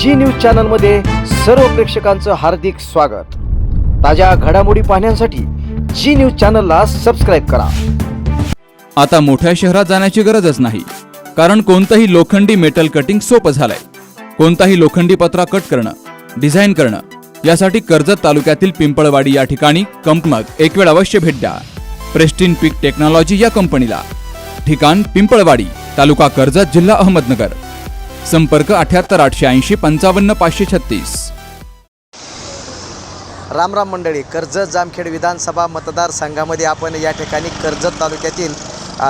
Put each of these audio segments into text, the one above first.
जी news चॅनलमध्ये सर्व प्रेक्षकांचं हार्दिक स्वागत. ताज्या घडामोडी पाहण्यासाठी जी न्यूज चॅनलला सबस्क्राईब करा. आता मोठ्या शहरात जाण्याची गरजच नाही कारण कोणतंही लोखंडी मेटल कटिंग सोपं झालंय. कोणताही लोखंडी पत्रा कट करणं डिझाईन करणं यासाठी कर्जत तालुक्यातील पिंपळवाडी या ठिकाणी कंपनक एक वेळ अवश्य भेट द्या. प्रेस्टिन पीक टेक्नॉलॉजी या कंपनीला. ठिकाण पिंपळवाडी तालुका कर्जत जिल्हा अहमदनगर. संपर्क अठ्याहत्तर आठशे ऐंशी पंचावन्न पाचशे छत्तीस. राम राम मंडळी कर्जत जामखेड विधानसभा मतदारसंघामध्ये आपण या ठिकाणी कर्जत तालुक्यातील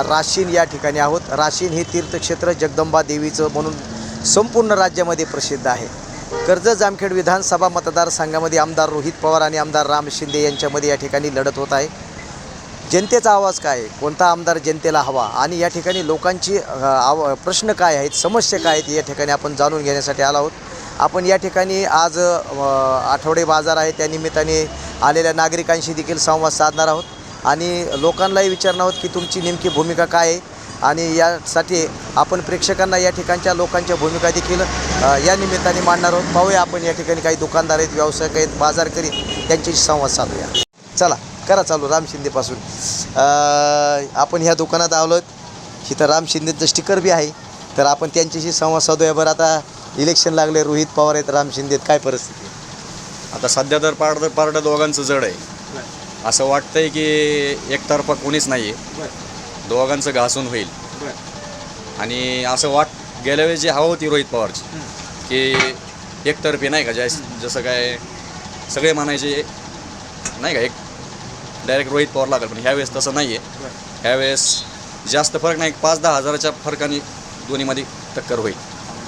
राशीन या ठिकाणी आहोत. राशीन हे तीर्थक्षेत्र जगदंबा देवीचं म्हणून संपूर्ण राज्यामध्ये प्रसिद्ध आहे. कर्जत जामखेड विधानसभा मतदारसंघामध्ये आमदार रोहित पवार आणि आमदार राम शिंदे यांच्यामध्ये या ठिकाणी लढत होत आहे. जनतेचा आवाज काय आहे? कोणता आमदार जनतेला हवा? आणि या ठिकाणी लोकांची आव प्रश्न काय आहेत समस्या काय आहेत या ठिकाणी आपण जाणून घेण्यासाठी आलो आहोत. आपण या ठिकाणी आज आठवडे बाजार आहे त्या निमित्ताने आलेल्या नागरिकांशी देखील संवाद साधणार आहोत. आणि लोकांनाही विचारणार आहोत की तुमची नेमकी भूमिका काय आहे? आणि यासाठी आपण प्रेक्षकांना या ठिकाणच्या लोकांच्या भूमिका देखील या निमित्ताने मांडणार आहोत. पाहूया आपण या ठिकाणी काही दुकानदार आहेत व्यावसायिक आहेत बाजार करीत त्यांच्याशी संवाद साधूया. चला. करा चालू राम शिंदेपासून आपण ह्या दुकानात आलो इथं राम शिंदेचं स्टिकर बी आहे. तर आपण त्यांच्याशी संवाद साधूया. बरं आता इलेक्शन लागले रोहित पवार आहेत राम शिंदेत काय परिस्थिती आता सध्या तर पारड पारडं दोघांचं जड आहे. असं वाटतंय की एकतर्फा कोणीच नाही आहे दोघांचं घासून होईल. आणि असं वाट गेल्या वेळेस जी हवं होती रोहित पवारची की एकतर्फी नाही का जस जसं काय सगळे म्हणायचे नाही का एक डायरेक्ट रोहित पवार लागेल पण ह्यावेळेस तसं नाही आहे ह्यावेळेस जास्त फरक नाही पाच दहा हजाराच्या फरकाने दोन्हीमध्ये टक्कर होईल.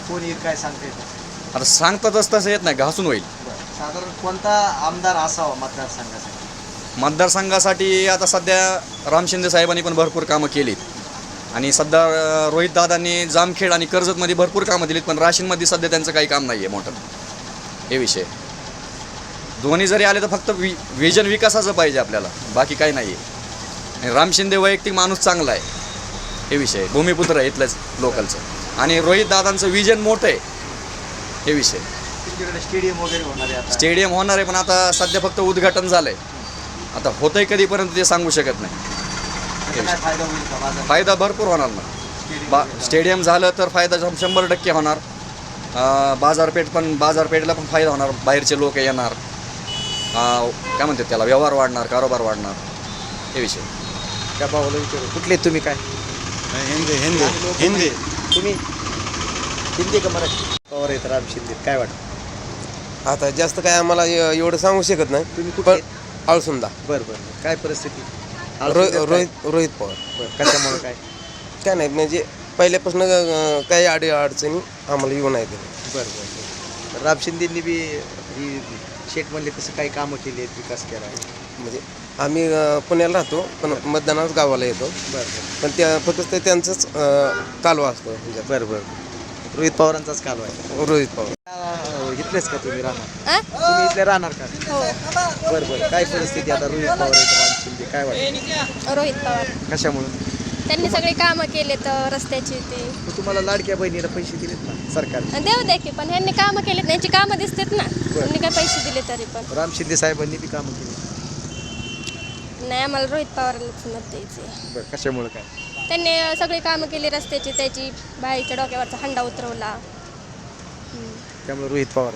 कोण येईल काय सांगता येतं आता सांगतातच तसं येत नाही घासून होईल. साधारण कोणता आमदार असावा मतदारसंघासाठी? मतदारसंघासाठी आता सध्या राम शिंदे साहेबांनी पण भरपूर कामं केलीत. आणि सध्या अं, रोहित दादांनी जामखेड आणि कर्जतमध्ये भरपूर कामं दिलीत पण राशीनमध्ये सध्या त्यांचं काही काम नाही आहे मोठं. हे विषय. दोन्ही जरी आले तर फक्त वि विजन विकासाचं पाहिजे आपल्याला. बाकी काही नाही आहे आणि राम शिंदे वैयक्तिक माणूस चांगला आहे. हे विषय. भूमिपुत्र आहे इथलंच लोकलचं. आणि रोहित दादांचं विजन मोठं आहे. हे विषय. स्टेडियम वगैरे होणार आहे स्टेडियम होणार आहे पण आता सध्या फक्त उद्घाटन झालं आहे आता होतंय कधीपर्यंत ते सांगू शकत नाही. फायदा भरपूर होणार ना बा स्टेडियम झालं तर फायदा शंभर टक्के होणार. बाजारपेठ पण बाजारपेठला पण फायदा होणार. बाहेरचे लोक येणार. काय म्हणतात त्याला? व्यवहार वाढणार कारोबार वाढणार हे विषय. त्या भावाला विचारू. कुठले तुम्ही काय? हिंदी हिंदी हिंदी. तुम्ही हिंदी का मराठी? पवार आहेत राम शिंदे काय वाटतं? आता जास्त काय आम्हाला एव- एवढं सांगू शकत नाही. तुम्ही कुठले? पण आळसुंदा. बरं बरं काय परिस्थिती? रोहित रोहित रोहित पवार. बरं, कशामुळे काय? काय नाही म्हणजे पहिल्यापासून अं, काही अडी अडचणी आम्हाला येऊन आहेत बरं बरं बरं. राम शिंदेंनी बी ही शेट म्हणले तसं काही कामं केली आहेत विकास केला आहे म्हणजे आम्ही अं, पुण्याला राहतो पण मतदानात गावाला येतो. बरं बरं. पण त्या फक्त ते त्यांचंच अं, कालवा असतो. ह्याच्यात. बरं बरं. रोहित पवारांचाच कालवा आहे. रोहित पवार. अं, इथलेच का तुम्ही राहणार? आ? तुम्ही इथले राहणार का? हो. बरं बरं. काय परिस्थिती आता रोहित पवार आहेत राम शिंदे काय वाटतं? रोहित पवार. कशामुळे? त्यांनी सगळी कामं केलेत रस्त्याची ते. मग तुम्हाला लाडक्या बहिणीला पैसे दिलेत ना सरकार आणि देऊ दे की पण ह्यांनी कामं केलेत यांची कामं दिसतात ना. त्यांनी काय पैसे दिले तरी पण. राम शिंदे साहेबांनी बी कामं केली. नाही आम्हाला रोहित पवारलाच मत द्यायचे बरं कशामुळे काय? त्यांनी सगळी कामं केली रस्त्याची त्याची बाईच्या डोक्यावरचा हंडा उतरवला. त्यामुळे रोहित पवार.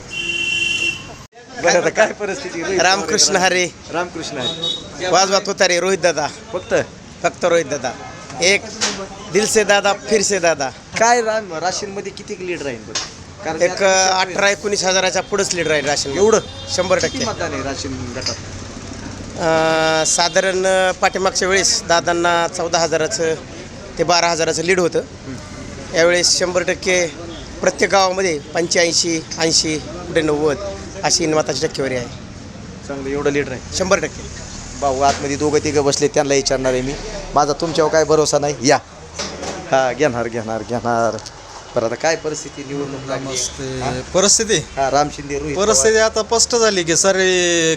बरं आता काय परिस्थिती? रोहित रामकृष्ण हरे. राम- रामकृष्ण आहे वाजवात होता रे रोहित दादा. फक्त? फक्त रोहित दादा. एक दिल से दादा फिर से दादा. काय राम राशीनमध्ये किती लीड राहील बरं? कारण एक अठरा एकोणीस हजाराच्या पुढेच लीड राहील राशन. एवढं? शंभर टक्के. मतदान आहे राशीन गटात? अं, साधारण पाठीमागच्या वेळेस दादांना चौदा हजाराचं ते बारा हजाराचं लीड होतं. यावेळेस शंभर टक्के प्रत्येक गावामध्ये पंच्याऐंशी ऐंशी कुठे नव्वद अशी मताची टक्केवारी आहे. चांगलं एवढं लीड राहील. शंभर टक्के. भाऊ आतमध्ये दोघं तिघं बसले त्यांना विचारणार आहे मी. माझा तुमच्यावर काय भरोसा नाही? या. हा घेणार घेणार घेणार. बरं आता काय परिस्थिती निवडणूक लागली? नमस्ते. परिस्थिती? हा राम शिंदे रोहित परिस्थिती आता स्पष्ट झाली की सारे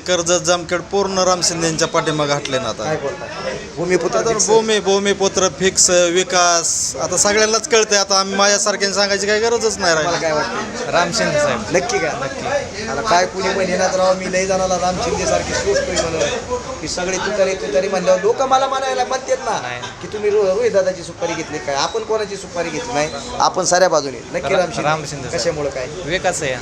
कर्जत जामखेड पूर्ण राम शिंदेच्या पाठीमागे हटले ना पवार. काय आता भूमिपुत्र तर. भूमी भूमिपुत्र फिक्स विकास आता सगळ्यांनाच कळतंय. आता आम्ही माझ्यासारख्याने सांगायची काही गरजच नाही राहिली. काय वाटतं राम शिंदे साहेब. नक्की का? नक्की. आता काय कुणी म्हणेनात राव मी लई जाणाला राम शिंदे सारखी सोचतोय म्हणून. की सगळे तुतारी तुतारी म्हणल्यावर लोक मला म्हणायला म्हणतात ना की तुम्ही रो- रोहित दादाची सुपारी घेतली काय? आपण कोणाची सुपारी घेतली नाही? आपण साऱ्या बाजूने. नक्की रा- राम शिंदे राम शिंदे साहेब. कशामुळे काय? विकास आहे.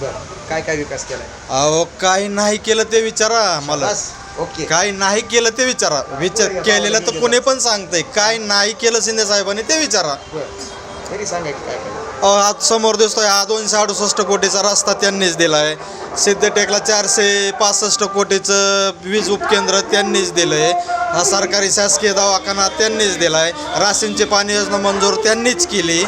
बरं. काय काय विकास केलाय? अहो काही नाही केलं ते विचारा मला. बस ओके. काय नाही केलं ते विचारा. विचार केलेलं तर कुणी पण सांगतंय. काय नाही केलं शिंदे साहेबांनी ते विचारा. बरं. तरी सांगा की काय काय अहो, आज समोर दिसतोय. हा दोनशे अडुसष्ट कोटीचा रस्ता त्यांनीच दिलाय. सिद्धटेकला चारशे पासष्ट कोटीचं वीज उपकेंद्र त्यांनीच दिलंय. हा सरकारी शासकीय दवाखाना त्यांनीच दिलाय. राशींची पाणी योजना मंजूर त्यांनीच केली.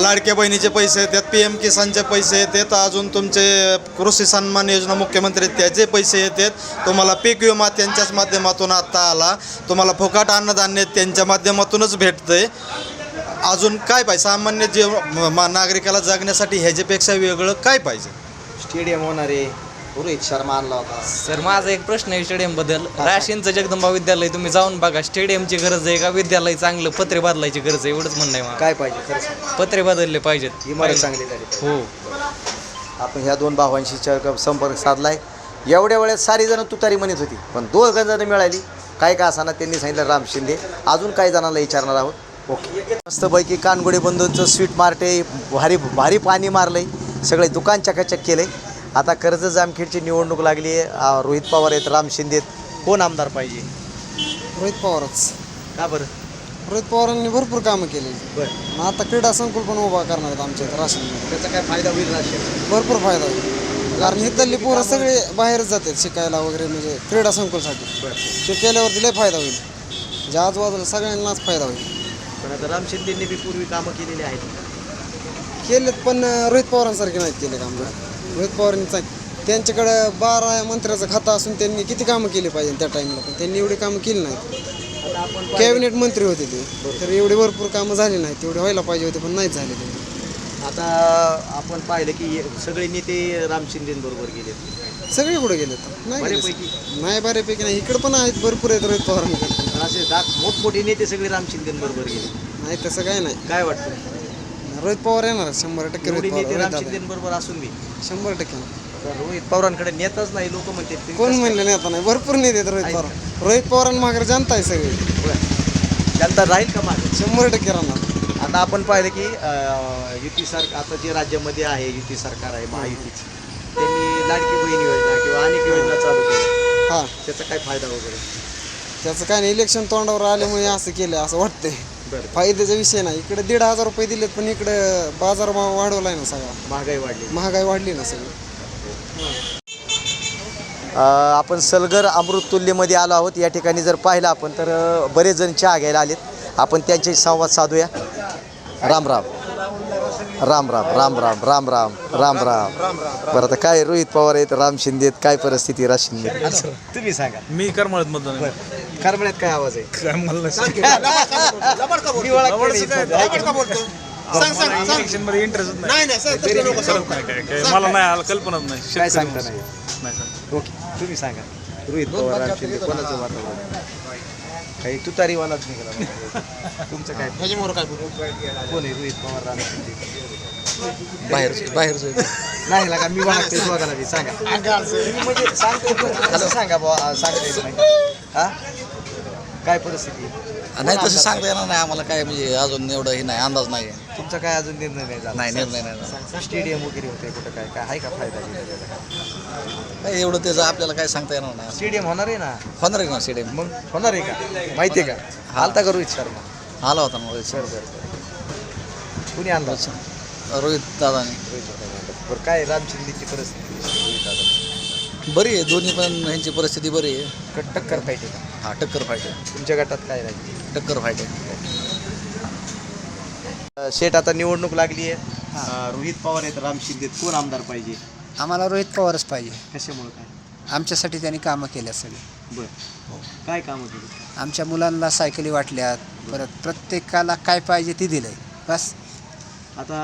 लाडक्या बहिणीचे पैसे येतात पी एम किसानचे पैसे येतात अजून तुमचे कृषी सन्मान योजना मुख्यमंत्री त्याचे पैसे येतात तुम्हाला पीक विमा त्यांच्याच माध्यमातून आत्ता आला. तुम्हाला फुकाट अन्नधान्य त्यांच्या माध्यमातूनच भेटतंय. अजून काय पाहिजे? सामान्य जीव नागरिकाला जगण्यासाठी ह्याच्यापेक्षा वेगळं काय पाहिजे? स्टेडियम होणार आहे. रोहित शर्मा आणला होता. सर माझा एक प्रश्न आहे स्टेडियमबद्दल. राशींचं जगदंबा विद्यालय तुम्ही जाऊन बघा स्टेडियमची गरज आहे का? विद्यालय चांगलं पत्रे बदलायची गरज आहे एवढंच म्हणणं आहे मला. काय पाहिजे? खरं सांग. पत्रे बदलले पाहिजेत. इमारत चांगली झाली पाहिजे. हो. आपण ह्या दोन भावांशी च- संपर्क साधलाय. एवढ्या वेळेत सारी जण तुतारी म्हणत होती पण दोन जण मिळाली. काय का असाना त्यांनी सांगितलं राम शिंदे. अजून काही जणांना विचारणार आहोत? ओके. मस्तपैकी कानगोडे बंधूंचं स्वीट मार्ट भारी भारी पाणी मारलंय. सगळे दुकान चकाचक केलंय. आता कर्ज जामखेडची निवडणूक लागली आहे. रोहित पवार आहेत राम शिंदे आहेत. कोण आमदार पाहिजे? रोहित पवारच. का बरं? रोहित पवारांनी भरपूर कामं केली बरं. मग आता क्रीडा संकुल पण उभा करणार आहेत आमच्या इथं त्याचा काय फायदा होईल राशन? भरपूर फायदा होईल. कारण इथली पोरं सगळे बाहेरच जातात शिकायला वगैरे म्हणजे क्रीडा संकुलसाठी. ते केल्यावरती लय फायदा होईल. म्हणजे आजूबाजूला सगळ्यांनाच फायदा होईल. पण आता राम शिंदेंनी बी पूर्वी कामं केलेली आहेत. केलेत पण रोहित पवारांसारखे नाहीत केले काम. रोहित पवारांनी चांग- त्यांच्याकडं बारा मंत्र्याचं खातं असून त्यांनी किती कामं केली पाहिजे त्या टाईमला पण त्यांनी एवढी कामं केली नाहीत. कॅबिनेट मंत्री होते ते. तर एवढी भरपूर कामं झाली नाहीत. तेवढे व्हायला पाहिजे होते पण नाहीच झाले ते. आता आपण पाहिलं की सगळे नेते राम शिंदेबरोबर गेले सगळे कुठे गेले नाही. नाही बऱ्यापैकी नाही. इकडे पण आहेत भरपूर आहेत रोहित पवारांकडे. असे मोठमोठे नेते सगळे राम शिंदेबरोबर गेले नाही तसं काय नाही. काय वाटतं? रोहित पवार येणार शंभर टक्के रोहित नेते पवार राम. शिंदेबरोबर असून बी. शंभर टक्के. तर रोहित पवारांकडे नेताच नाही लोक म्हणते कोण म्हणले नाही आता नाही? भरपूर नेते आहेत रोहित पवार. रोहित पवारांमागे जनता आहे सगळी. जनता राहील का मागे? शंभर टक्के राहणार. आता आपण पाहिलं की अं, युती सरकार आता जे राज्यामध्ये आहे युती सरकार आहे महायुतीची त्यांनी लाडकी बहीण योजना किंवा अनेक योजना चालू केल्या. हां. त्याचा काय फायदा वगैरे? त्याचं काय नाही इलेक्शन तोंडावर आल्यामुळे असं केलं असं वाटतंय. फायद्याचा विषय नाही. इकडे दीड हजार रुपये दिलेत पण इकडे बाजारभाव वाढवलाय ना सगळा. महागाई वाढली. महागाई वाढली ना सगळी. अ, आपण सलगर अमृततुल्यमध्ये आलो आहोत. या ठिकाणी जर पाहिलं आपण तर अ, बरेच जण चहा घ्यायला आलेत. आपण त्यांच्याशी संवाद साधूया. राम राम. राम राम राम राम राम राम राम राम. बरं आता काय रोहित पवार आहेत राम शिंदे आहेत काय परिस्थिती राज शिंदे तुम्ही सांगा. मी करमळत मधून करमण्यात काय आवाज आहे? मला सांग. नाही. नाही नको काय मला नाही आलं कल्पनाच नाही. काय सांगता नाही? ओके तुम्ही सांगा. रोहित पवार शिंदे कोणाचं वातावरण? काही तुतारीवालाच निघाला तुमचं काय? ह्याच्यामुळं काय कोण आहे रोहित पवार राम शिंदे बाहेर बाहेर नाही लागा मी वाटते बघायला सांगा. म्हणजे सांगतो सांगा बुवा सांगता हा? काय परिस्थिती? नाही तसं सांगता येणार नाही आम्हाला काय म्हणजे अजून एवढं हे नाही अंदाज नाही तुमचा काय अजून निर्णय नाही झाला? नाही निर्णय नाही झाला. स्टेडियम वगैरे होते कुठं काय काय आहे का फायदा काय एवढं त्याचं आपल्याला काय सांगता येणार नाही. स्टेडियम होणार आहे ना? होणार आहे ना स्टेडियम. मग होणार आहे का? माहिती आहे का? आलता का रोहित शर्मा? आला होता ना रोहित सर कुणी आणला? रोहित दादाने. रोहित शर्मा. बरं काय राम शिंदेची परिस्थिती? रोहित दादा बरी आहे दोन्ही पण ह्यांची परिस्थिती बरी आहे. टक्कर पाहिजे. का हा टक्कर फाईट आहे तुमच्या गटात काय राहील टक्कर फाईट आहे शेट आता निवडणूक लागली आहे. रोहित पवार आहेत राम शिंदे आहेत. कोण आमदार पाहिजे? आम्हाला रोहित पवारच पाहिजे. कशामुळे काय? आमच्यासाठी त्यांनी कामं केल्या सगळी बरं. काय कामं केली आमच्या मुलांना सायकली वाटल्यात. परत प्रत्येकाला काय पाहिजे ती दिलंय. बस. आता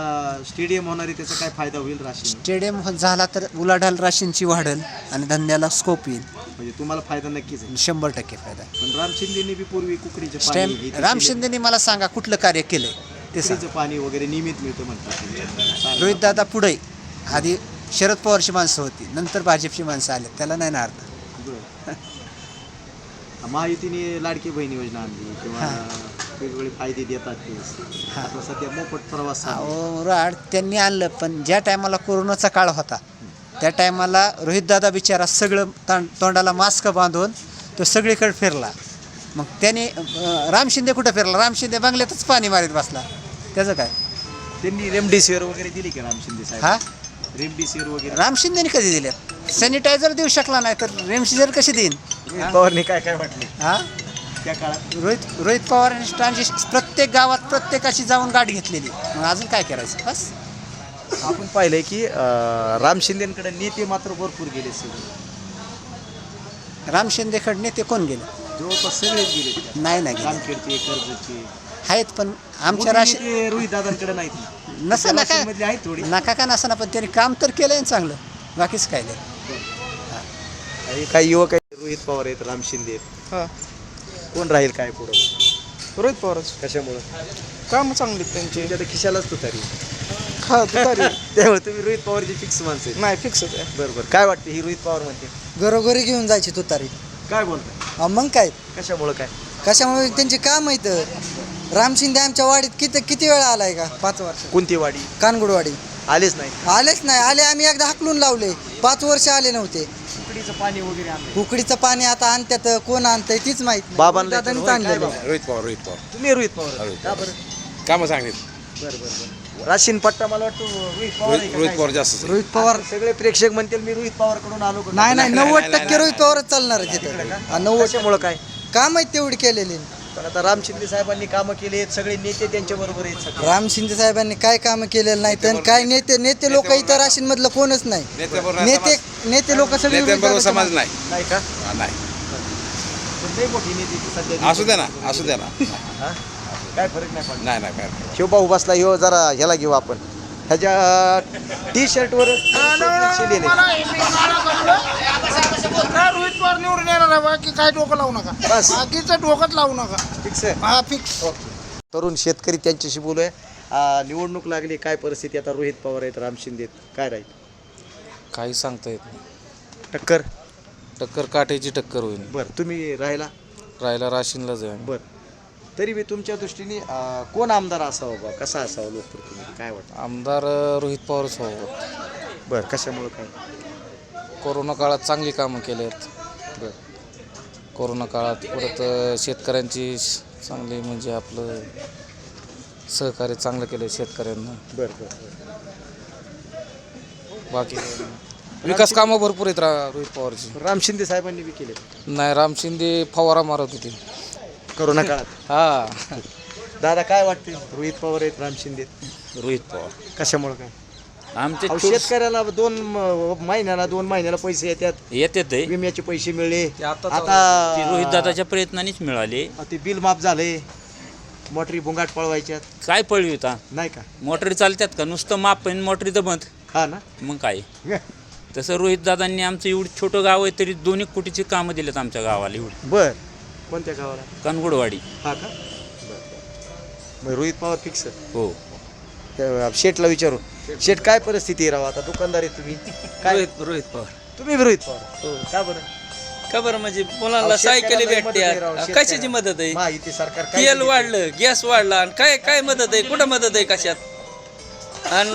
स्टेडियम होणार आहे त्याचा काय फायदा होईल राशीन? स्टेडियम झाला तर उलाढाल राशींची वाढेल आणि धंद्याला स्कोप येईल. म्हणजे तुम्हाला फायदा नक्कीच आहे. शंभर टक्के फायदा पण राम शिंदेनी बी पूर्वी कुकडीचे पाणी हे राम शिंदेनी मला सांगा कुठलं कार्य केलंय? ते सांग. कुकडीचं पाणी वगैरे नियमित मिळतं म्हणतात रोहित दादा पुढे. आधी शरद पवारची माणसं होती नंतर भाजपची माणसं आले. त्याला नाही ना अर्थ. बरं. महायुतीने लाडकी बहीण योजना आणली किंवा वेगवेगळे फायदे देतात ते. आता सध्या मोफत प्रवास. अहो, राड त्यांनी आणलं पण ज्या टायमाला कोरोनाचा काळ होता त्या टायमाला रोहितदादा बिचारा सगळं तां तोंडाला मास्क बांधून तो सगळीकडे फिरला. मग त्याने राम शिंदे कुठं फिरला? राम शिंदे बंगल्यातच पाणी मारीत बसला. त्याचं काय? त्यांनी रेमडेसिवीर वगैरे दिली की राम शिंदे साहेब? हा? रेमडेसिवीर वगैरे? राम शिंदेने कधी दिले सॅनिटायझर देऊ शकला नाही तर रेमशिजर कशी देईन? पवारने काय काय म्हटले? हा? त्या काळात? रोहित रोहित पवार यांची प्रत्येक गावात प्रत्येकाची जाऊन गाठ घेतलेली. मग अजून काय करायचं? बस. आपण पाहिलंय की अं, राम शिंदेकडे नेते मात्र भरपूर गेले सगळे. राम शिंदेकडे ते कोण गेले? जवळपास सगळेच गेले. नाही नाही गेले. जामखेडचे कर्जचे आहेत पण आमच्या राशी रोहित दादांकडे नाहीत. नसं नका आहेत थोडी. नका का नसं ना पण त्यांनी काम तर केलंय ना चांगलं. बाकीच काय नाही. आणि काही युवक आहेत रोहित पवार आहेत राम शिंदे आहेत. हां. कोण राहील काय पुढं? रोहित पवारच कशामुळं? काम चांगली त्यांची. तुमच्या तर खिशालाच तू तरी हा तुतारी. त्यामुळे तुम्ही रोहित पवारची फिक्स माणसं आहेत. नाही फिक्स आहे बरं बरं काय वाटतं ही रोहित पवार म्हणते? घरोघरी घेऊन जायची तुतारी. काय बोलताय? हा, मग काय? कशामुळं काय? कशामुळे? त्यांचे काम आहेत. राम शिंदे आमच्या वाडीत किती किती वेळा आलाय का? पाच वर्ष. कोणती वाडी? कानगुडवाडी. आलेच नाही. आलेच नाही. आले आम्ही एकदा हाकलून लावले. पाच वर्ष आले नव्हते. उकडीचं पाणी वगैरे आणलं कुकडीचं पाणी आता आणत्यात कोण आणतंय तीच माहीत. बाबांना दादांनीच आणलेलं. रोहित पवार रोहित पवार तुम्ही रोहित पवार का बरं? कामं सांगित बरं बरं बरं. राशीन पट्टा मला वाटतं रोहित पवार आहे का? रोहित काय? पवार जास्त रोहित पवार सगळे प्रेक्षक म्हणतील मी रोहित पवारकडून आलो? नाही नाही नव्वद टक्के रोहित पवारच चालणार आहे तिथं. हा, नव्वद कशामुळं काय? काम आहेत तेवढी केलेली. पण आता राम शिंदे साहेबांनी कामं केली आहेत सगळे नेते त्यांच्या बरोबर आहेत सगळे राम शिंदे साहेबांनी काय काम केलेलं नाही तर काय नेते नेते लोक इथं राशीन मधलं कोणच नाही. नेत्याबरोबर नेते नेते लोक सगळे नेत्यांबरोबर समाज नाही. नाही का? हा, नाही. पण लई मोठी नेते ती सध्या असू द्या ना असू द्या ना. हा? काय फरक नाही पडला नाही नाही काय शिवभाऊ बसला ह्यो जरा ह्याला घेऊ आपण. ह्याच्या टी शर्टवर लिहिले रोहित पवार निवडून येणार आहे बाकी काय डोकं लावू नका. बस. बाकीचं डोकंच लावू नका. फिक्स आहे. हा फिक्स तरुण शेतकरी त्यांच्याशी बोलूया. आ, निवडणूक लागली काय परिस्थिती आता रोहित पवार आहेत राम शिंदे आहेत. काय राहील? काही सांगता येत नाही. टक्कर? टक्कर काट्याची टक्कर होईल. बरं तुम्ही राहिला? राहायला राशीनला जाईल बरं. तरी मी तुमच्या दृष्टीने कोण आमदार असावा बा? कसा असावा लोकप्रतिनिधी? काय वाटतं? आमदार रोहित पवारच व्हावं बरं कशामुळं काय? कोरोना काळात चांगली कामं केली आहेत बरं. कोरोना काळात परत अ, शेतकऱ्यांची श- चांगली म्हणजे आपलं सहकार्य चांगलं केलं शेतकऱ्यांना. बरं बरं बरं. बाकी काही नाही. विकास कामं भरपूर आहेत रा रोहित पवारची. राम शिंदे साहेबांनी बी केले नाही राम शिंदे फवारा मारत होते. करोना काळात. हा. दादा काय वाटते रोहित पवार आहेत राम शिंदे आहेत. रोहित पवार. कशामुळं काय? आमचे अहो, शेतकऱ्याला दोन म- महिन्याला दोन महिन्याला पैसे येतात. येते ते. विम्याचे पैसे मिळले. आता आता रोहित दादाच्या प्रयत्नानेच मिळाले. ते बिल माफ झाले. मोटरी बुंगाट पळवायच्यात. काय पळविता नाही का? मोटरी चालतात का? नुसतं माप आणि मोटरीचं बंद. हा ना? मग काय? तसं रोहित दादांनी आमचं एवढं छोटं गाव आहे तरी दोन्ही कोटीची कामं दिलेत आमच्या गावाला एवढी. बर. कोणत्या गावाला? कनगुडवाडी. हा का? बरं. मग रोहित पवार फिक्स हो. शेटला विचारू शेट काय परिस्थिती आहे राव आता? दुकानदार आहे तुम्ही. काय? रोहित रोहित पवार. तुम्ही बी रोहित पवार. का बरं? का बरं? म्हणजे अहो, मुलांना सायकली शेतकऱ्याला मदत आहे राव, भेटते कशाची. मदत आहे? महायुती सरकार काय तेल? वाढलं गॅस वाढला आणि काय काय मदत आहे? कुठं मदत आहे कशात? आणि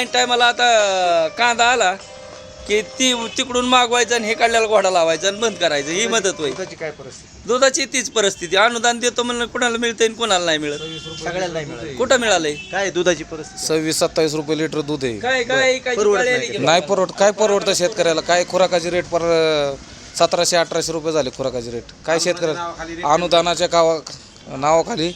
ऐन टायमाला आता कांदा आला की ती तिकडून मागवायचं आणि हे काढल्याला घोडा लावायचा आणि बंद करायचं. ही मदत होईल. दुधाची काय परिस्थिती? दुधाची तीच परिस्थिती. अनुदान देतो म्हणलं कुणाला मिळतंय आणि कुणाला नाही मिळत? सगळ्याला नाही मिळाली कुठं मिळालंय? काय दुधाची परिस्थिती? सव्वीस सत्तावीस रुपये लिटर दूध आहे. काय काय काय परवडत नाही नाही परवड काय परवडतं शेतकऱ्याला? काय खुराकाची रेट पर सतराशे अठराशे रुपये झाले खुराकाची रेट काय शेतकऱ्याला? अनुदानाच्या कावा नावाखाली.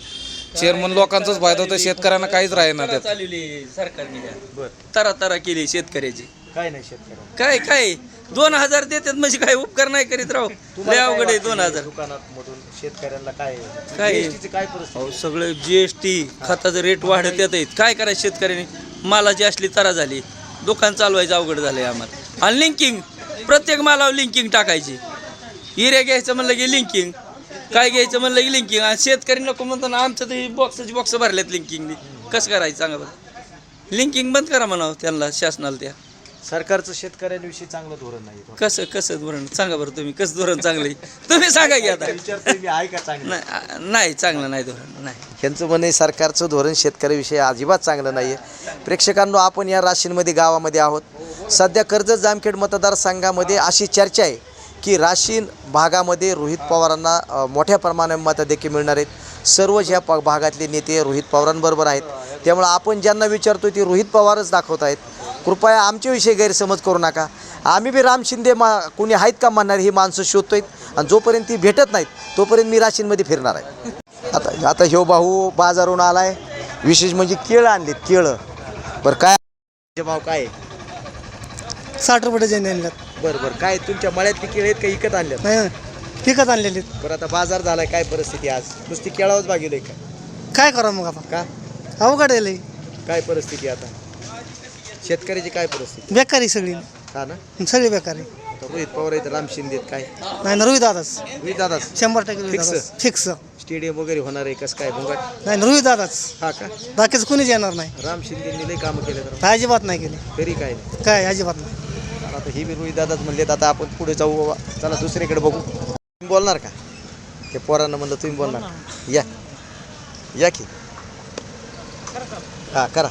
चेअरमन लोकांचाच फायदा होतं. शेतकऱ्यांना काहीच राहीना त्यात. चालवली सरकारने. तरा तरा केली शेतकऱ्याची. काय नाही शेतकऱ्यांना. काय काय? दोन हजार देतात म्हणजे काय उपकार नाही करीत राव? लय अवघड आहे दोन हजार. दुकानात मधून शेतकऱ्यांना काय काय? GST ची काय परिस्थिती अहो सगळं जी एस टी खताचं रेट वाढत येत आहेत काय करायचं शेतकऱ्यांनी? मालाची असली तरा झाली. दुकान चालवायचं अवघड झालंय आम्हाला. आणि लिंकिंग प्रत्येक मालावर लिंकिंग टाकायची. हिरे घ्यायचं म्हणलं की लिंकिंग. काय घ्यायचं म्हणलं की लिंकिंग. आणि शेतकरी नको म्हणताना आमचं तर बॉक्सची बॉक्स भरल्यात लिंकिंगनी. कसं करायचं सांगा बरं? लिंकिंग बंद करा म्हणावं त्यांना शासनाला त्या. सरकारचं शेतकऱ्यांविषयी चांगलं धोरण नाही. कसं कसं धोरण? सांगा बरं तुम्ही कसं धोरण चांगलं आहे तुम्ही सांगा की आता. विचारतोय मी आहे का चांगलं? नाही नाही चांगलं नाही धोरण नाही. यांचं म्हणणे सरकारचं धोरण शेतकऱ्याविषयी अजिबात चांगलं नाही आहे प्रेक्षकांनो आपण या राशीनमध्ये गावामध्ये आहोत. सध्या कर्जत जामखेड मतदारसंघामध्ये अशी चर्चा आहे की राशीन भागामध्ये रोहित पवारांना अ, मोठ्या प्रमाणात मतं देखील मिळणार आहेत. सर्वच ह्या प भागातले नेते रोहित पवारांबरोबर आहेत. त्यामुळं आपण ज्यांना विचारतो ते रोहित पवारच दाखवत आहेत. कृपया आमच्याविषयी गैरसमज करू नका. आम्ही बी राम शिंदे मा कुणी आहेत का म्हणणारी ही माणसं शोधतोय आणि जोपर्यंत ती भेटत नाहीत तोपर्यंत मी राशींमध्ये फिरणार आहे. आता आता ह्यो भाऊ बाजारून आलाय. विशेष म्हणजे केळं आणलीत केळं. बरं काय भाव काय? आहे? साठ रुपये डझन आणल्यात. बरं बरं. काय तुमच्या मळ्यातली केळं आहेत का इकत आणल्यात? नाही पिकत आणलेले बरं आता बाजार झालाय काय परिस्थिती आज? नुसती केळावच बागेलोय का? काय करा मग आता? का? अवघड आहे लई. काय परिस्थिती आता? शेतकऱ्याची काय परिस्थिती? बेकारी सगळी. हा ना? सगळी बेकारी. आता रोहित पवार आहेत राम शिंदे आहेत काय? नाही ना रोहित दादाच. रोहित दादाच? शंभर टक्के रोहित Fix? दादाच. फिक्स. स्टेडियम वगैरे होणार आहे कसं काय? भोंगाट? नाही ना रोहित दादाच. हा का? बाकीचं कोणीच येणार नाही. राम शिंदेनी लई कामं केले तर. अजिबात नाही केली. तरी काय? नाही काय अजिबात नाही. आता ही बी रोहित दादाच म्हणलेत आता आपण पुढे जाऊ बाबा. चला दुसरीकडे बघू. तुम्ही बोलणार का? ते पोरांना म्हणलं तुम्ही बोलणार. का? या. या की. हां करा.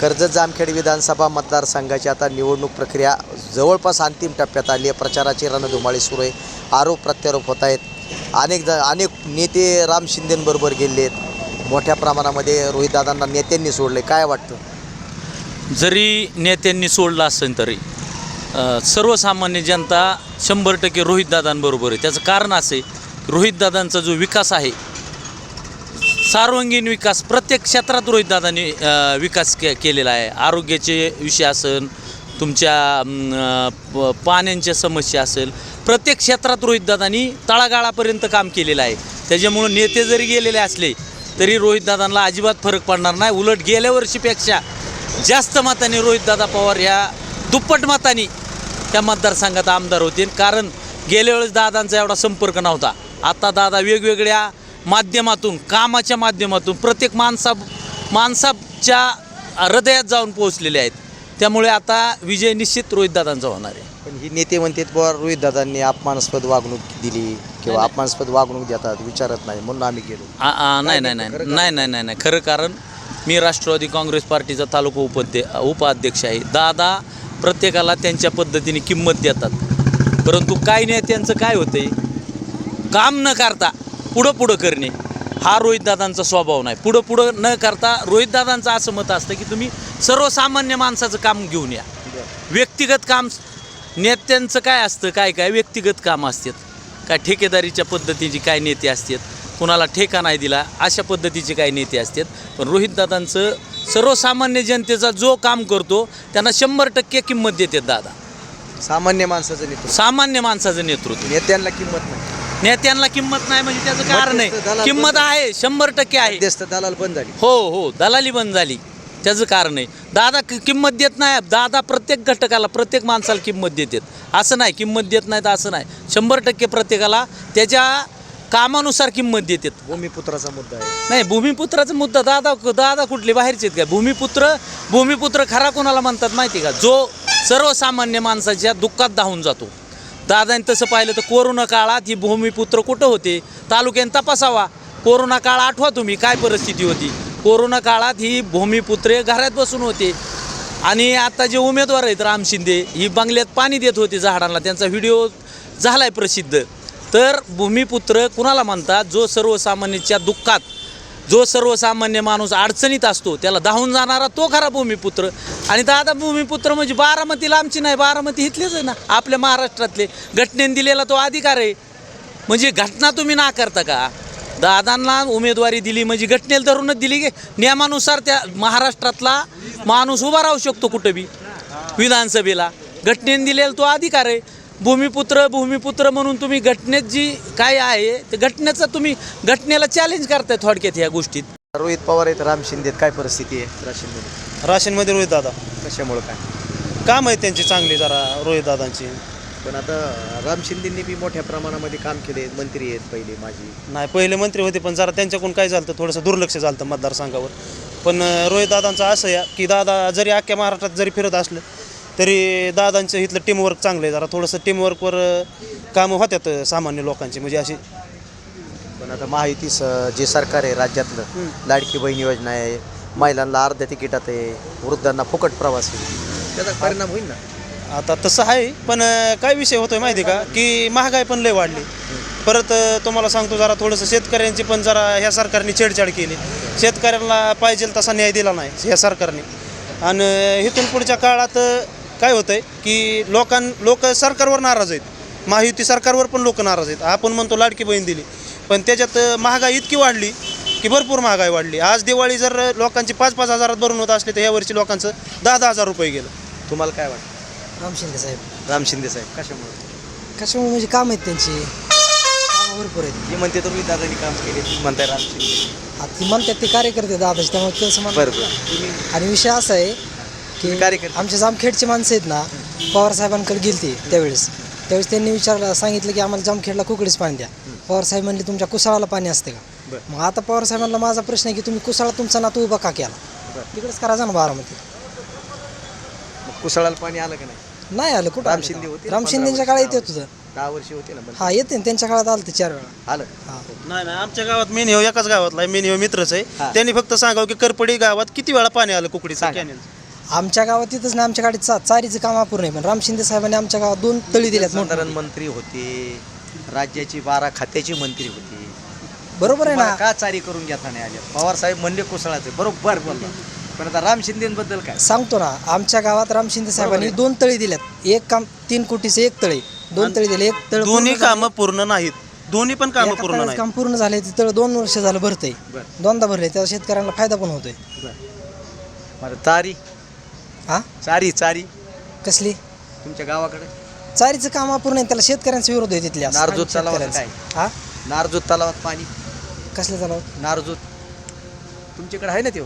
कर्जत जामखेड विधानसभा मतदारसंघाची आता निवडणूक प्रक्रिया जवळपास अंतिम टप्प्यात आली आहे. प्रचाराची रणधुमाळी सुरू आहे. आरोप प्रत्यारोप होत आहेत. अनेक ज अनेक नेते राम शिंदेंबरोबर गेले आहेत. मोठ्या प्रमाणामध्ये रोहितदादांना नेत्यांनी सोडले. काय वाटतं? जरी नेत्यांनी सोडलं असेल तरी सर्वसामान्य जनता शंभर टक्के रोहितदादांबरोबर आहे. त्याचं कारण असे रोहितदादांचा जो विकास आहे सार्वांगीण विकास प्रत्येक क्षेत्रात रोहितदादांनी विकास के केलेला आहे. आरोग्याचे विषय असेल तुमच्या प- पाण्याच्या समस्या असेल प्रत्येक क्षेत्रात रोहितदादांनी तळागाळापर्यंत काम केलेलं आहे. त्याच्यामुळं नेते जरी गेलेले असले तरी रोहितदादांना अजिबात फरक पडणार नाही. उलट गेल्या वर्षीपेक्षा जास्त मताने रोहितदादा पवार ह्या दुप्पट मताने त्या मतदारसंघात आमदार होतील कारण गेल्या वेळेस दादांचा एवढा संपर्क नव्हता. आता दादा वेगवेगळ्या माध्यमातून कामाच्या माध्यमातून प्रत्येक माणसा माणसाच्या हृदयात जाऊन पोहोचलेले आहेत. त्यामुळे आता विजय निश्चित रोहितदादांचा होणार आहे. पण ही नेते म्हणतात बुवा रोहितदादांनी अपमानास्पद वागणूक दिली किंवा अपमानास्पद वागणूक देतात विचारत नाही म्हणून आम्ही गेलो. आ- आ- नाही नाही नाही नाही नाही नाही नाही. खरं कारण मी राष्ट्रवादी काँग्रेस पार्टीचा तालुका उपध्ये उपाध्यक्ष आहे. दादा प्रत्येकाला त्यांच्या पद्धतीने किंमत देतात. परंतु काही नेत्यांचं काय होतंय? काम न करता पुढं पुढं करणे हा रोहितदादांचा स्वभाव नाही. पुढं पुढं न करता रोहितदादांचं असं मत असतं की तुम्ही सर्वसामान्य माणसाचं काम घेऊन या. व्यक्तिगत काम नेत्यांचं काय असतं काय काय व्यक्तिगत काम असतात. काय ठेकेदारीच्या पद्धतीची काय नेते असतात कुणाला ठेका नाही दिला अशा पद्धतीचे काही नेते असतात. पण रोहितदादांचं सर्वसामान्य जनतेचा जो काम करतो त्यांना शंभर टक्के किंमत देतात दादा. सामान्य माणसाचं नेतृत्व. सामान्य माणसाचं नेतृत्व. नेत्यांना किंमत नाही. नेत्यांना किंमत नाही म्हणजे त्याचं कारण आहे. किंमत आहे शंभर टक्के आहे. दलाल बंद झाली. हो हो दलाली बंद झाली. त्याचं कारण आहे. दादा किंमत देत नाही. दादा प्रत्येक घटकाला प्रत्येक माणसाला किंमत देतात. असं नाही किंमत देत नाहीत असं नाही. शंभर टक्के प्रत्येकाला त्याच्या कामानुसार किंमत देतात. भूमिपुत्राचा मुद्दा आहे. नाही भूमिपुत्राचा मुद्दा दादा दादा कुठले बाहेरचे आहेत का? भूमिपुत्र भूमिपुत्र खरा कोणाला म्हणतात माहिती का? जो सर्वसामान्य माणसाच्या दुःखात धावून जातो. दादाने तसं पाहिलं तर कोरोना काळात ही भूमिपुत्र कुठं होते? तालुक्याने तपासावा. कोरोना काळ आठवा तुम्ही काय परिस्थिती होती? कोरोना काळात ही भूमिपुत्रे घरात बसून होते. आणि आता जे उमेदवार आहेत राम शिंदे ही बंगल्यात पाणी देत होते झाडांना. त्यांचा व्हिडिओ झाला आहे प्रसिद्ध. तर भूमिपुत्र कुणाला म्हणतात? जो सर्वसामान्यांच्या दुःखात जो सर्वसामान्य माणूस अडचणीत असतो त्याला धावून जाणारा तो खरा भूमिपुत्र. आणि दादा भूमिपुत्र म्हणजे बारामतीला आमची नाही बारामती इथलेच आहे ना आपल्या महाराष्ट्रातले. घटनेने दिलेला तो अधिकार आहे. म्हणजे घटना तुम्ही ना करता का? दादांना उमेदवारी दिली म्हणजे घटनेला धरूनच दिली की नियमानुसार त्या महाराष्ट्रातला माणूस उभा राहू शकतो कुठं बी? विधानसभेला. घटनेने दिलेला तो अधिकार आहे. भूमिपुत्र भूमिपुत्र म्हणून तुम्ही घटनेत जी काय आहे ते घटनेचं तुम्ही घटनेला चॅलेंज करताय थोडक्यात ह्या गोष्टीत. रोहित पवार आहेत राम शिंदेत काय परिस्थिती आहे राशीनमध्ये राशीनमध्ये रोहित दादा. कशामुळं काय? काम आहे त्यांची चांगली जरा रोहित दादांची. पण आता राम शिंदेंनी बी मोठ्या प्रमाणामध्ये काम केले मंत्री आहेत पहिले माझी नाही पहिले मंत्री होते पण जरा त्यांच्याकडून काय झालं थोडंसं दुर्लक्ष झालं मतदारसंघावर. पण रोहित दादांचं असं या की दादा जरी अख्ख्या महाराष्ट्रात जरी फिरत असलं तरी दादांचं इथलं टीमवर्क चांगलं आहे जरा. थोडंसं टीमवर्कवर कामं होत्यात सामान्य लोकांची. म्हणजे अशी पण आता महायुती स जे सरकार आहे राज्यातलं लाडकी बहीण योजना आहे महिलांना अर्ध्या तिकिटात आहे वृद्धांना फुकट प्रवास आहे. त्याचा परिणाम होईल ना? आता तसं आहे पण काय विषय होतोय माहिती का? की महागाई पण लय वाढली. परत तुम्हाला सांगतो जरा थोडंसं शेतकऱ्यांची पण जरा ह्या सरकारने छेडछाड केली. शेतकऱ्यांना पाहिजे तसा न्याय दिला नाही ह्या सरकारने. आणि इथून पुढच्या काळात काय होतंय की लोकां लोक सरकारवर नाराज आहेत. महायुती सरकारवर पण लोक नाराज आहेत. आपण म्हणतो लाडकी बहीण दिली. पण त्याच्यात महागाई इतकी वाढली की भरपूर महागाई वाढली. आज दिवाळी जर लोकांची पाच पाच हजारात भरून होत असले तर यावर्षी लोकांचं दहा दहा हजार रुपये गेलं. तुम्हाला काय वाटतं? राम शिंदे साहेब. राम शिंदे साहेब. कशामुळे? कशामुळे? म्हणजे काम आहेत त्यांची. कामं भरपूर आहेत. जे म्हणते रोहित दादांनी काम केले तुम्ही म्हणताय राम शिंदे. आता ती म्हणतात ते कार्यकर्ते दादाचे त्यामुळे बरं तुम्ही आणि विषय असा आहे की कार्यकर्ते. आमच्या जामखेडची माणसं आहेत ना पवार साहेबांकडे गेलती त्यावेळेस. त्यावेळेस त्यांनी विचारलं सांगितलं की आम्हाला जामखेडला कुकडीच पाणी द्या. पवार साहेब म्हणले तुमच्या कुसाळाला पाणी असते का? मग आता पवार साहेबांना माझा प्रश्न आहे की तुम्ही कुसाळा तुमचा नातू उभा का केला? तिकडेच करायचा ना बारामती. कुसळाला पाणी आलं का नाही? नाही आलं कुठं राम आलं शिंदे का? होते राम पंधरा शिंदेच्या वर्ष, काळात दहा येत होतं. दहा वर्ष होते ना हा येते ना, त्यांच्या काळात आलं ते चार वेळा. आलं. नाही नाही आमच्या गावात मेन एकाच गावातला आहे मेन मित्रच. आहे. त्यांनी फक्त सांगावं की करपडी गावात किती वेळा पाणी आलं कुकडीचं सांगा. कॅनेल आमच्या गावात तिथंच ना आमच्या गाडीत चा चारीचं काम अपूर्ण आहे. पण राम शिंदे साहेबांनी आमच्या गावात दोन तळी दिल्यात मोठे मंत्री होते राज्याची बारा खात्याची मंत्री होती. बरोबर आहे ना? का चारी करून घेता नाही आले? पवार साहेब म्हणले कुसळाचे बरोबर बोलला. पण आता राम शिंदेबद्दल काय? सांगतो ना आमच्या गावात राम शिंदे साहेबांनी दोन तळी दिल्यात. एक काम तीन कोटीचे एक तळी. दोन तळी दिले एक तळ दोन्ही कामं पूर्ण नाहीत. दोन्ही पण. कामं पूर्ण नाहीत. काम पूर्ण झाले ते तळ दोन वर्ष झालं भरतंय. दोनदा भरले त्याचा शेतकऱ्यांना फायदा पण होतोय. चारी हा? चारी चारी. कसली? तुमच्या गावाकडे? चारीचं काम अपूर्ण आहे त्याला शेतकऱ्यांचा विरोध आहे तिथल्या नारजूत तलावात शेतकऱ्यांचा. हा? नारजूत तलावात पाणी. कसल्या तलाव? नारजूत. तुमच्याकडे आहे ना ते?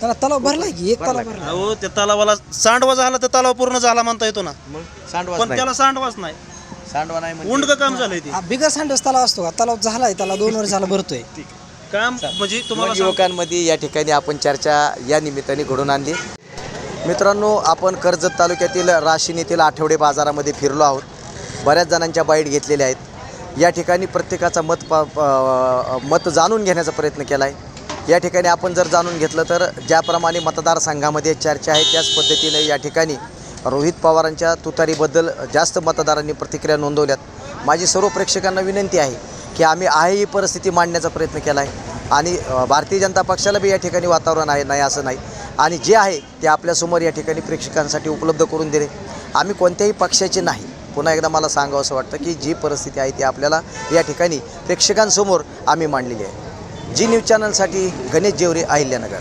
त्याला तलाव भरलाय की एक. तलाव भरला अहो त्या तलावाला सांडवा झाला तर तलाव पूर्ण झाला म्हणता येतो ना. मग? सांडवा पण त्याला सांडवाच नाही. सांडवा नाही म्हणजे? उंडग काम झालंय ते. हा, बिगर सांडस तलाव असतो का? तलाव झालाय त्याला दोन वर्ष झालं भरतोय. काम म्हणजे तुम्हाला युवक युवकांमध्ये या ठिकाणी आपण चर्चा या निमित्ताने घडून आणली. मित्रांनो आपण कर्जत तालुक्यातील राशीन येथील आठवडे बाजारामध्ये फिरलो आहोत. बऱ्याच जणांच्या बाईट घेतलेल्या आहेत. या ठिकाणी प्रत्येकाचा मत प मत जाणून घेण्याचा प्रयत्न केला आहे या ठिकाणी आपण जर जाणून घेतलं तर ज्याप्रमाणे मतदारसंघामध्ये चर्चा आहे त्याच पद्धतीने या ठिकाणी रोहित पवारांच्या तुतारीबद्दल जास्त मतदारांनी प्रतिक्रिया नोंदवल्यात. माझी सर्व प्रेक्षकांना विनंती आहे की आम्ही आहे ही परिस्थिती मांडण्याचा प्रयत्न केला आहे आणि भारतीय जनता पक्षाला बी या ठिकाणी वातावरण आहे नाही असं नाही. आणि जे आहे ते आपल्यासमोर या ठिकाणी प्रेक्षकांसाठी उपलब्ध करून दिले आम्ही कोणत्याही पक्षाचे नाही. पुन्हा एकदा मला सांगावं असं वाटतं की जी परिस्थिती आहे ती आपल्याला या ठिकाणी प्रेक्षकांसमोर आम्ही मांडलेली आहे. जी न्यूज चॅनलसाठी गणेश जेवरे अहिल्यानगर.